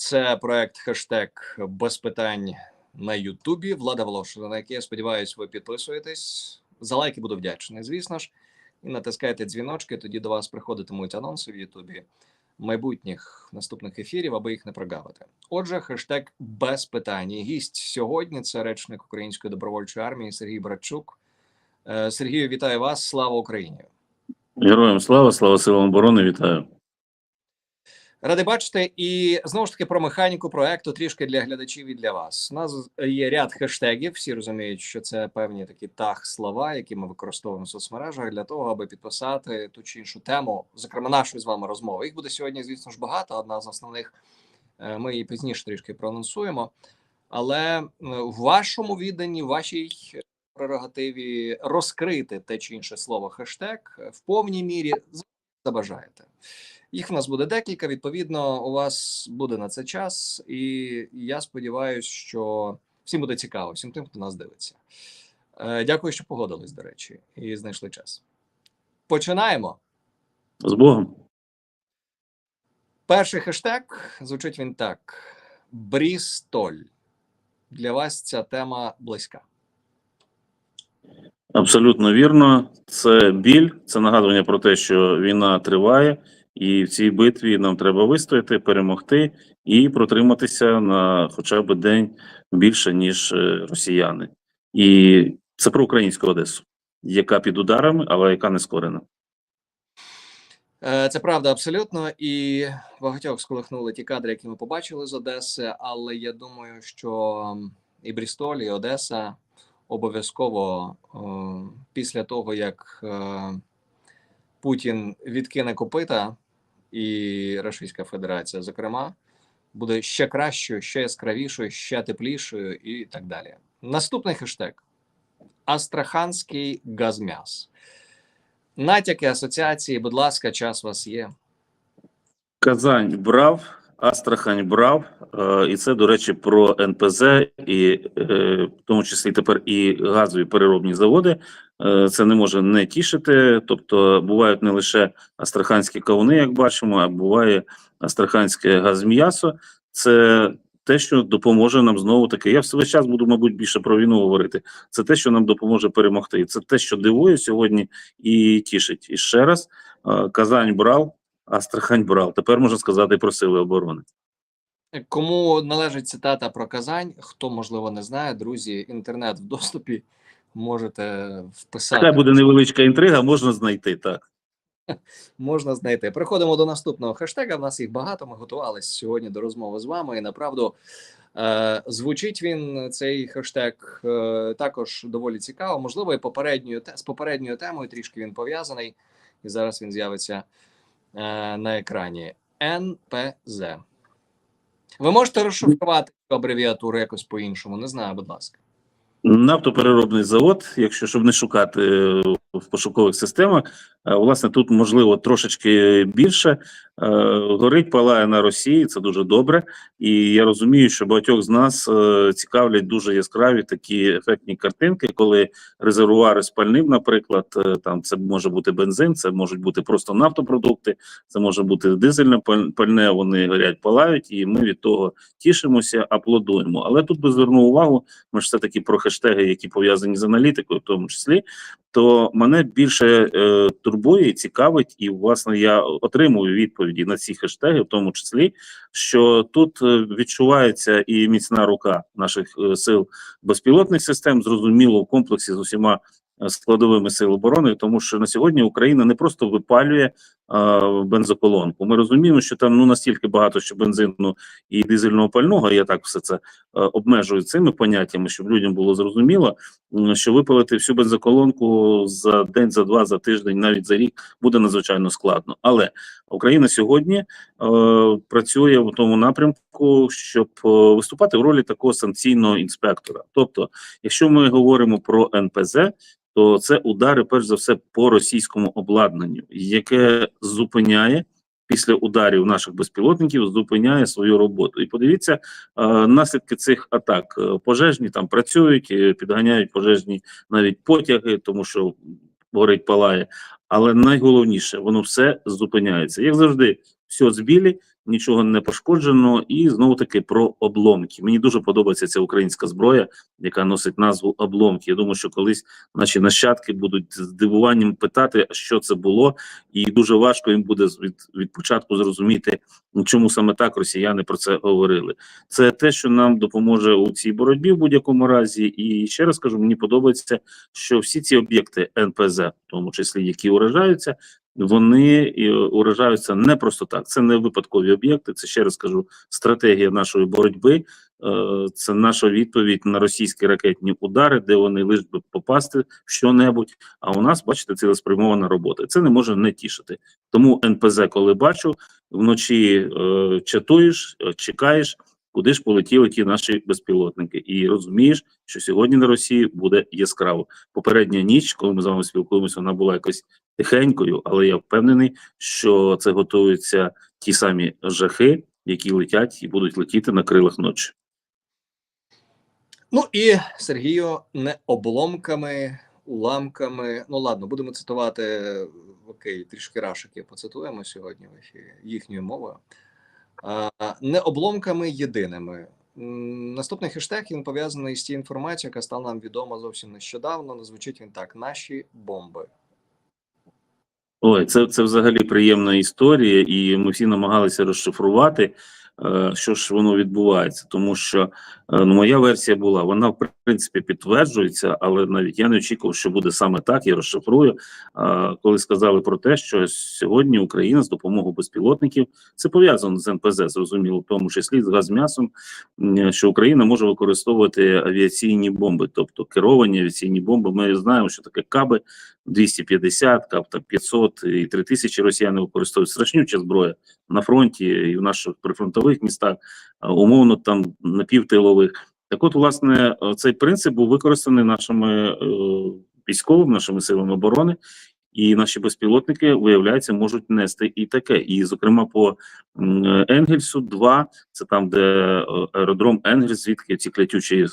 Це проект хештег без питань на Ютубі. Влада Волошина, на який я сподіваюся, ви підписуєтесь. За лайки буду вдячний, звісно ж. І натискайте дзвіночки. Тоді до вас приходитимуть анонси в Ютубі майбутніх наступних ефірів, аби їх не прогавити. Отже, хештег без питань. Гість сьогодні це речник Української добровольчої армії Сергій Братчук. Е, Сергію, вітаю вас! Слава Україні! Героям слава, слава силам оборони, вітаю. Радий бачити, і знову ж таки про механіку проекту трішки для глядачів і для вас. У нас є ряд хештегів. Всі розуміють, що це певні такі таг слова, які ми використовуємо в соцмережах для того, аби підписати ту чи іншу тему, зокрема нашої з вами розмови. Їх буде сьогодні, звісно ж, багато. Одна з основних е, ми її пізніше трішки проанонсуємо. Але е, в вашому відданні, вашій прерогативі розкрити те чи інше слово хештег в повній мірі забажаєте. Їх в нас буде декілька. Відповідно, у вас буде на це час, і я сподіваюся, що всім буде цікаво, всім тим, хто нас дивиться. Е, Дякую, що погодились, до речі, і знайшли час. Починаємо. З Богом. Перший хештег звучить він так: Брістоль. Для вас ця тема близька. Абсолютно вірно. Це біль, це нагадування про те, що війна триває, і в цій битві нам треба вистояти, перемогти і протриматися на хоча б день більше, ніж е, росіяни. І це про українську Одесу, яка під ударами, але яка не скорена. Е, Це правда абсолютно, і багатьох сколихнули ті кадри, які ми побачили з Одеси. Але я думаю, що і Брістоль, і Одеса обов'язково е, після того, як Путін відкине копита і Російська Федерація, зокрема, буде ще кращою, ще яскравішою, ще теплішою і так далі. Наступний хештег Астраханський газмяс. Натяки асоціації, будь ласка, час вас є. Казань брав, Астрахань брав, е, і це, до речі, про НПЗ, і е, в тому числі тепер і газові переробні заводи. Е, Це не може не тішити. Тобто бувають не лише астраханські кавуни, як бачимо, а буває астраханське газм'ясо. Це те, що допоможе нам знову таки. Я весь час буду, мабуть, більше про війну говорити. Це те, що нам допоможе перемогти. Це те, що дивує сьогодні і тішить. І ще раз е, Казань брав. Астрахань брав. Тепер можна сказати про сили оборони. Кому належить цитата про Казань, хто можливо не знає, друзі, інтернет в доступі можете вписати. Хай буде невеличка інтрига, можна знайти так. можна знайти. Переходимо до наступного хештега. В нас їх багато. Ми готувалися сьогодні до розмови з вами. І направду е, звучить він цей хештег е, також доволі цікаво. Можливо, і попередньою з попередньою темою трішки він пов'язаний, і зараз він з'явиться е, на екрані. НПЗ. Ви можете розшифрувати абревіатуру якось по-іншому? Не знаю, будь ласка. Нафтопереробний завод, якщо щоб не шукати е, в пошукових системах, е, власне, тут можливо трошечки більше. Е, Горить палає на Росії, це дуже добре. І я розумію, що багатьох з нас е, цікавлять дуже яскраві такі ефектні картинки, коли резервуари з наприклад, е, там це може бути бензин, це можуть бути просто нафтопродукти, це може бути дизельне пальне. Вони горять, палають, і ми від того тішимося, аплодуємо. Але тут би звернув увагу, ми ж все таки про хештеги, які пов'язані з аналітикою, в тому числі. То мене більше е, турбує і цікавить, і власне я отримую відповіді на ці хештеги, в тому числі, що тут е, відчувається і міцна рука наших е, сил безпілотних систем, зрозуміло в комплексі з усіма складовими сил оборони, тому що на сьогодні Україна не просто випалює е, бензоколонку. Ми розуміємо, що там ну настільки багато що бензину і дизельного пального. Я так все це е, обмежую цими поняттями, щоб людям було зрозуміло, що випалити всю бензоколонку за день, за два, за тиждень, навіть за рік буде надзвичайно складно. Але Україна сьогодні е, працює в тому напрямку, щоб е, виступати в ролі такого санкційного інспектора. Тобто, якщо ми говоримо про НПЗ, то це удари, перш за все, по російському обладнанню, яке зупиняє після ударів наших безпілотників, зупиняє свою роботу. І подивіться наслідки цих атак. Е, Пожежні там працюють, е, підганяють пожежні навіть потяги, тому що горить палає. Але найголовніше, воно все зупиняється. Як завжди, все збілі, нічого не пошкоджено. І знову таки про обломки. Мені дуже подобається ця українська зброя, яка носить назву обломки. Я думаю, що колись наші нащадки будуть здивуванням питати, що це було, і дуже важко їм буде від, від початку зрозуміти, ну, чому саме так росіяни про це говорили. Це те, що нам допоможе у цій боротьбі в будь-якому разі. І ще раз кажу, мені подобається, що всі ці об'єкти НПЗ, в тому числі які уражаються, вони уражаються не просто так. Це не випадкові об'єкти. Це ще раз кажу, стратегія нашої боротьби. Е, Це наша відповідь на російські ракетні удари, де вони лиш би попасти в що-небудь. А у нас, бачите, цілеспрямована робота. Це не може не тішити. Тому НПЗ, коли бачу, вночі е, чатуєш, е, чекаєш, куди ж полетіли ті наші безпілотники, і розумієш, що сьогодні на Росії буде яскраво. Попередня ніч, коли ми з вами спілкуємося, вона була якось тихенькою, але я впевнений, що це готуються ті самі жахи, які летять і будуть летіти на крилах ночі. Ну і Сергію, не обломками, уламками. Ну ладно, будемо цитувати окей, трішки рашиків поцитуємо сьогодні в ефірі їхньою мовою. Не обломками єдиними. Наступний хештег він пов'язаний з тією інформацією, яка стала нам відома зовсім нещодавно. Звучить він так: наші бомби. Ой, це, це взагалі приємна історія, і ми всі намагалися розшифрувати, що ж воно відбувається. Тому що е, ну, моя версія була, вона в принципі підтверджується, але навіть я не очікував, що буде саме так. Я розшифрую. Е, коли сказали про те, що сьогодні Україна з допомогою безпілотників це пов'язано з НПЗ, зрозуміло, в тому числі з газм'ясом, що Україна може використовувати авіаційні бомби, тобто керовані авіаційні бомби. Ми знаємо, що таке каби. 250, кап там 500 і 3000 росіяни використовують страшнюча зброя на фронті і в наших прифронтових містах, умовно там напівтилових. Так от, власне, цей принцип був використаний нашими е, військовими, нашими силами оборони, і наші безпілотники, виявляється, можуть нести і таке. І, зокрема, по Енгельсу 2, це там, де е, аеродром Енгельс, звідки ці клятючі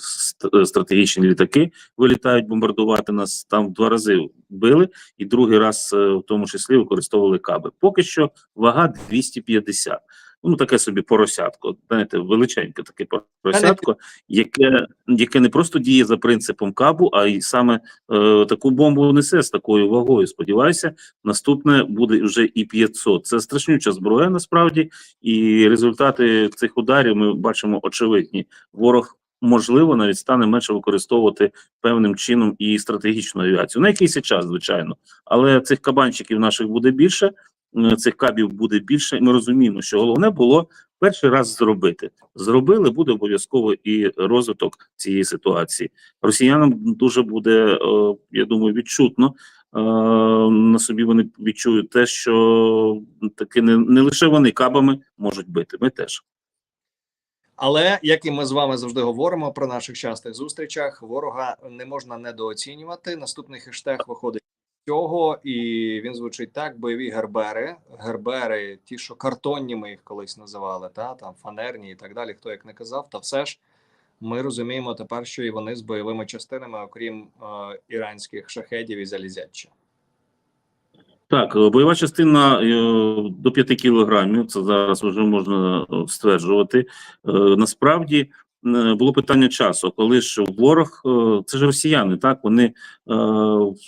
стратегічні літаки вилітають бомбардувати нас. Там два рази били, і другий раз, е, в тому числі, використовували каби. Поки що вага 250. Ну, таке собі поросятко, знаєте, величеньке таке поросятко, яке, яке не просто діє за принципом кабу, а й саме е, таку бомбу несе з такою вагою. Сподіваюся, наступне буде вже і 500. Це страшнюча зброя насправді, і результати цих ударів ми бачимо очевидні. Ворог. Можливо, навіть стане менше використовувати певним чином і стратегічну авіацію. На якийсь час, звичайно, але цих кабанчиків наших буде більше, цих кабів буде більше. Ми розуміємо, що головне було перший раз зробити. Зробили, буде обов'язково і розвиток цієї ситуації. Росіянам дуже буде, е, я думаю, відчутно. е, На собі вони відчують те, що таки не, не лише вони кабами можуть бити. Ми теж. Але як і ми з вами завжди говоримо про наших частих зустрічах, ворога не можна недооцінювати. Наступний хештег виходить цього, і він звучить так: бойові гербери. Гербери, ті, що картонні, ми їх колись називали, та там фанерні і так далі. Хто як не казав, та все ж ми розуміємо тепер, що і вони з бойовими частинами, окрім е, іранських шахедів і залізяча. Так, е, бойова частина е, до 5 кілограмів. Це зараз вже можна е, стверджувати. Насправді було питання часу, коли ж ворог, е, це ж росіяни, так вони е,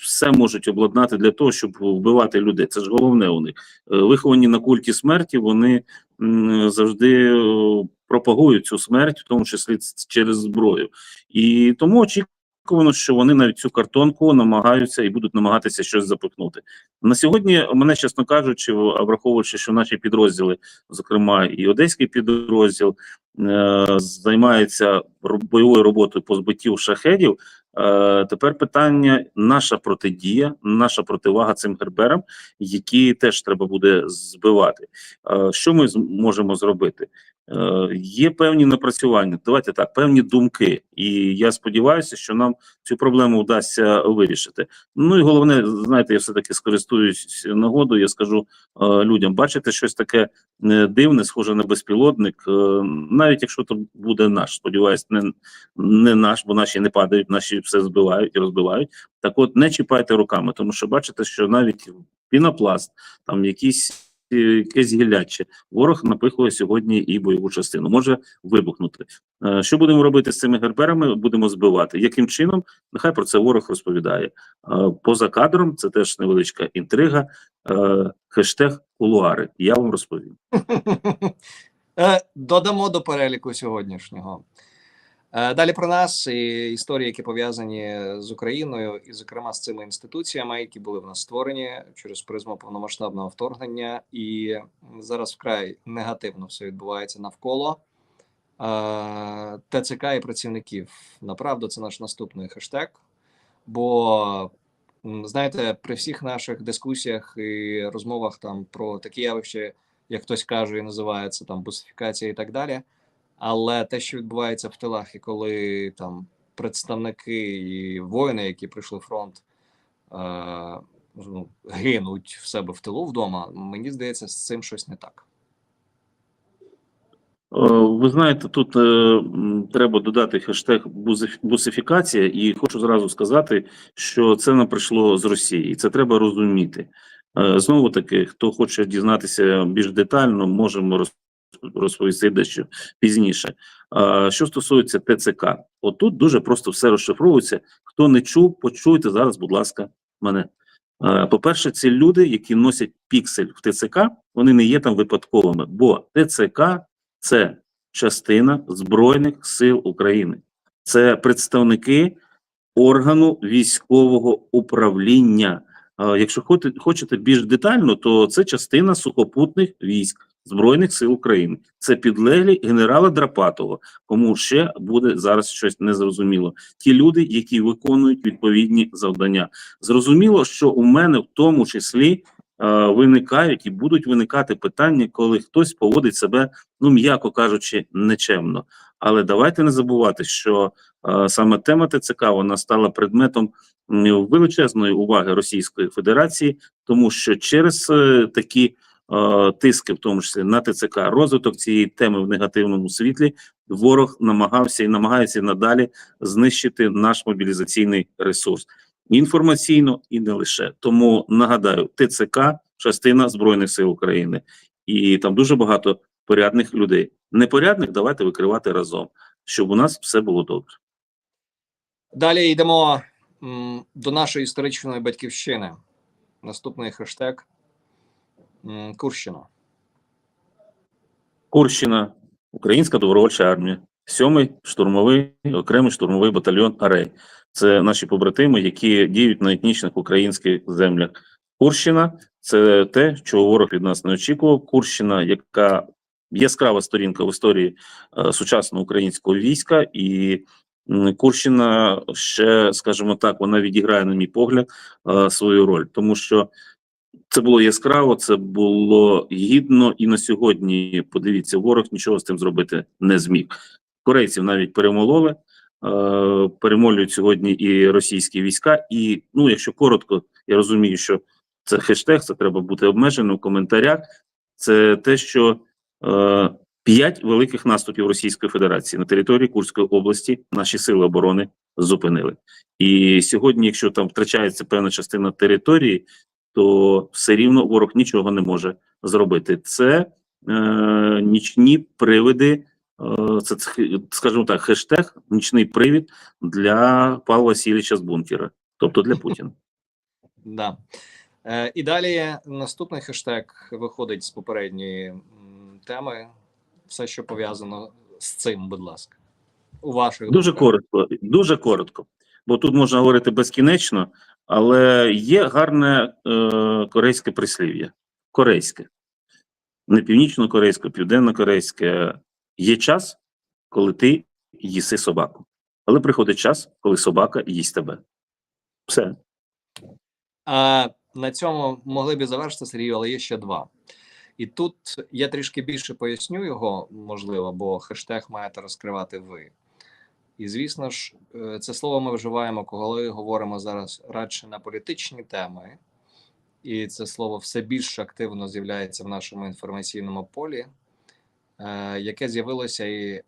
все можуть обладнати для того, щоб вбивати людей. Це ж головне у них. Е, Виховані на культі смерті, вони завжди е, пропагують цю смерть, в тому числі через зброю. І тому очікувано, що вони навіть цю картонку намагаються і будуть намагатися щось запихнути. На сьогодні мене, чесно кажучи, враховуючи, що наші підрозділи, зокрема і одеський підрозділ, е, займається бойовою роботою по збиттю шахедів. Е, тепер питання: наша протидія, наша противага цим герберам, які теж треба буде збивати. Е, що ми можемо зробити? Е, є певні напрацювання. Давайте так, певні думки, і я сподіваюся, що нам цю проблему вдасться вирішити. Ну і головне, знаєте, я все таки скористуюсь нагодою. Я скажу е, людям: бачите щось таке дивне, схоже на безпілотник, е, навіть якщо то буде наш, сподіваюсь, не, не наш, бо наші не падають, наші все збивають і розбивають. Так, от не чіпайте руками, тому що бачите, що навіть пінопласт, там якісь якесь гілляче. Ворог напихує сьогодні і бойову частину. Може вибухнути. Е, Що будемо робити з цими герберами? Будемо збивати. Яким чином? Нехай про це ворог розповідає. Е, Поза кадром це теж невеличка інтрига. Е, Хештег кулуари. Я вам розповім. Додамо до переліку сьогоднішнього. Е, Далі про нас і історії, які пов'язані з Україною, і, зокрема, з цими інституціями, які були в нас створені через призму повномасштабного вторгнення, і зараз вкрай негативно все відбувається навколо е, ТЦК і працівників. Направду, це наш наступний хештег. Бо знаєте, при всіх наших дискусіях і розмовах там про такі явища, як хтось каже і називає це там бусифікація і так далі. Але те, що відбувається в тилах, і коли там представники і воїни, які прийшли фронт, е, ну, гинуть в себе в тилу вдома, мені здається, з цим щось не так. Е, Ви знаєте, тут е, треба додати хештег бусифікація, і хочу зразу сказати, що це нам прийшло з Росії, і це треба розуміти. Е, Знову таки, хто хоче дізнатися більш детально, можемо роз- розповісти дещо пізніше. Що стосується ТЦК, отут дуже просто все розшифровується. Хто не чув, почуйте зараз, будь ласка, мене. По-перше, ці люди, які носять піксель в ТЦК, вони не є там випадковими, бо ТЦК це частина Збройних сил України, це представники органу військового управління. Якщо хочете більш детально, то це частина сухопутних військ Збройних сил України. Це підлеглі генерала Драпатова. Кому ще буде зараз щось незрозуміло. Ті люди, які виконують відповідні завдання. Зрозуміло, що у мене в тому числі е, виникають і будуть виникати питання, коли хтось поводить себе, ну м'яко кажучи, нечемно. Але давайте не забувати, що е, саме тема ТЦК вона стала предметом величезної уваги Російської Федерації, тому що через е, такі тиски, в тому числі на ТЦК, розвиток цієї теми в негативному світлі, ворог намагався і намагається надалі знищити наш мобілізаційний ресурс інформаційно і не лише. Тому нагадаю, ТЦК частина Збройних сил України, і там дуже багато порядних людей. Непорядних давайте викривати разом, щоб у нас все було добре. Далі йдемо до нашої історичної батьківщини. Наступний хештег Курщина. Курщина, Українська добровольча армія, сьомий штурмовий окремий штурмовий батальйон Арей. Це наші побратими, які діють на етнічних українських землях. Курщина це те, чого ворог від нас не очікував. Курщина, яка яскрава сторінка в історії е, сучасного українського війська, і Курщина ще, скажімо так, вона відіграє, на мій погляд, е, свою роль, тому що це було яскраво, це було гідно, і на сьогодні подивіться, ворог нічого з цим зробити не зміг. Корейців навіть перемололи, е, перемолюють сьогодні і російські війська. І ну, якщо коротко, я розумію, що це хештег, це треба бути обмеженим в коментарях. Це те, що е, п'ять великих наступів Російської Федерації на території Курської області наші сили оборони зупинили. І сьогодні, якщо там втрачається певна частина території, то все рівно ворог нічого не може зробити. Це е, нічні привиди, е, це, скажімо так, хештег нічний привід для Павла Васильовича з бункера, тобто для Путіна. Да. Е, і далі наступний хештег виходить з попередньої теми. Все, що пов'язано з цим, будь ласка. У ваших Дуже думках. коротко, дуже коротко, бо тут можна говорити безкінечно, але є гарне е, корейське прислів'я. Корейське, не північно-корейське, південно-корейське. Є час, коли ти їси собаку, але приходить час, коли собака їсть тебе. Все. А на цьому могли б завершити Сергію, але є ще два. І тут я трішки більше поясню його, можливо, бо хештег маєте розкривати ви. І звісно ж, е, це слово ми вживаємо, коли говоримо зараз радше на політичні теми, і це слово все більш активно з'являється в нашому інформаційному полі, е, яке з'явилося і е,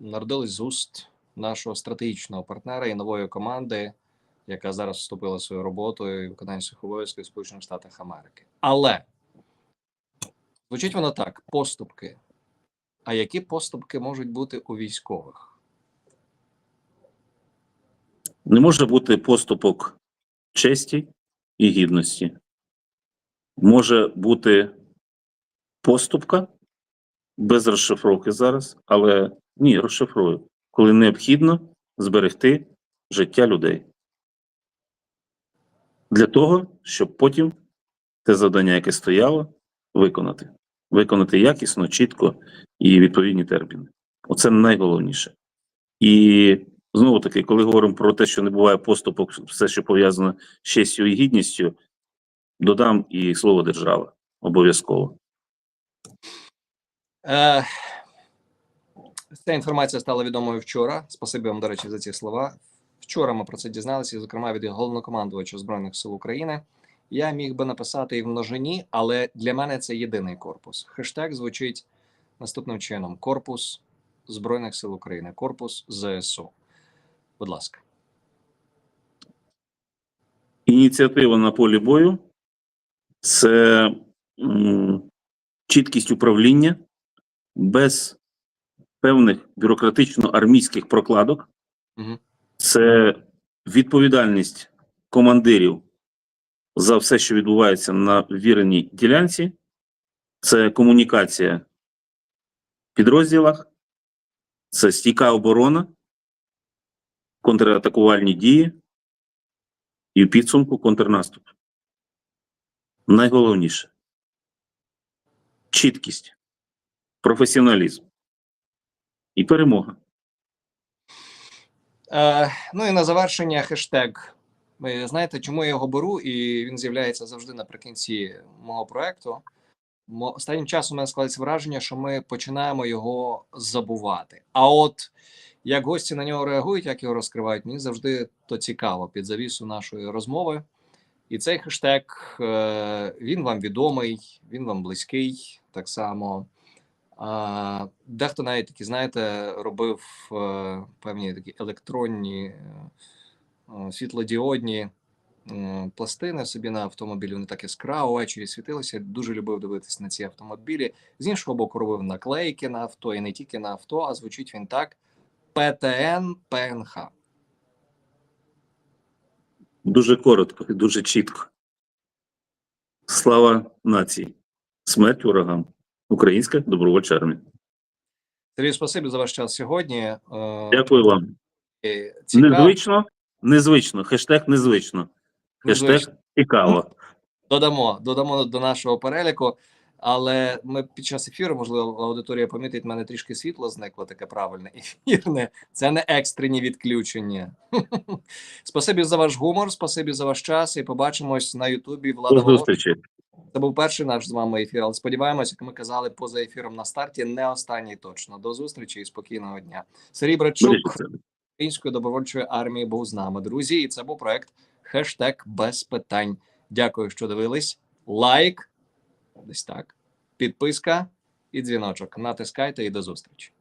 народилось з уст нашого стратегічного партнера і нової команди, яка зараз вступила свою роботу і виконання своїх обов'язків Сполучених Штатах Америки. Але Звучить воно так: поступки. А які поступки можуть бути у військових? Не може бути поступок честі і гідності. Може бути поступка без розшифровки зараз, але ні, розшифрую, коли необхідно зберегти життя людей. Для того, щоб потім те завдання, яке стояло, виконати. Виконати якісно, чітко і відповідні терміни. Оце найголовніше. І знову таки, коли говоримо про те, що не буває поступок, все, що пов'язано з честю і гідністю, додам і слово держава обов'язково. Е, ця інформація стала відомою вчора. Спасибі вам, до речі, за ці слова. Вчора ми про це дізналися, зокрема від головнокомандувача Збройних сил України. Я міг би написати і в множині, але для мене це єдиний корпус. Хештег звучить наступним чином: Корпус Збройних сил України, корпус ЗСУ. Будь ласка. Ініціатива на полі бою це чіткість управління без певних бюрократично-армійських прокладок. Це відповідальність командирів за все, що відбувається на віреній ділянці. Це комунікація в підрозділах, це стійка оборона, контратакувальні дії і в підсумку контрнаступ. Найголовніше чіткість, професіоналізм і перемога. Е, ну і на завершення хештег. Ви знаєте, чому я його беру, і він з'являється завжди наприкінці мого проекту. Останнім часом у мене складається враження, що ми починаємо його забувати. А от як гості на нього реагують, як його розкривають, мені завжди то цікаво під завісу нашої розмови. І цей хештег е, він вам відомий, він вам близький так само. Дехто навіть такі, знаєте, робив е, певні такі електронні е, світлодіодні пластини собі на автомобілі. Вони так яскраво ввечері світилися. Дуже любив дивитися на ці автомобілі. З іншого боку, робив наклейки на авто, і не тільки на авто, а звучить він так: ПТН ПНХ. Дуже коротко і дуже чітко. Слава нації! Смерть ворогам! Українська добровольча армія. Сергій, спасибі за ваш час сьогодні. Е, Дякую вам. і цікаво- Незвично, незвично. Хештег незвично. Хештег Незвично. цікаво. Додамо, додамо до нашого переліку. Але ми під час ефіру, можливо, аудиторія помітить, в мене трішки світло зникло таке правильне ефірне. Це не екстрені відключення. Спасибі за ваш гумор, спасибі за ваш час. І побачимось на Ютубі. Влада зустрічі. Це був перший наш з вами ефір. Але сподіваємось, як ми казали поза ефіром на старті, не останній точно. До зустрічі і спокійного дня. Сергій себе. Української добровольчої армії був з нами, друзі. І це був проект хештег без питань. Дякую, що дивились. Лайк, десь так, підписка і дзвіночок. Натискайте і до зустрічі.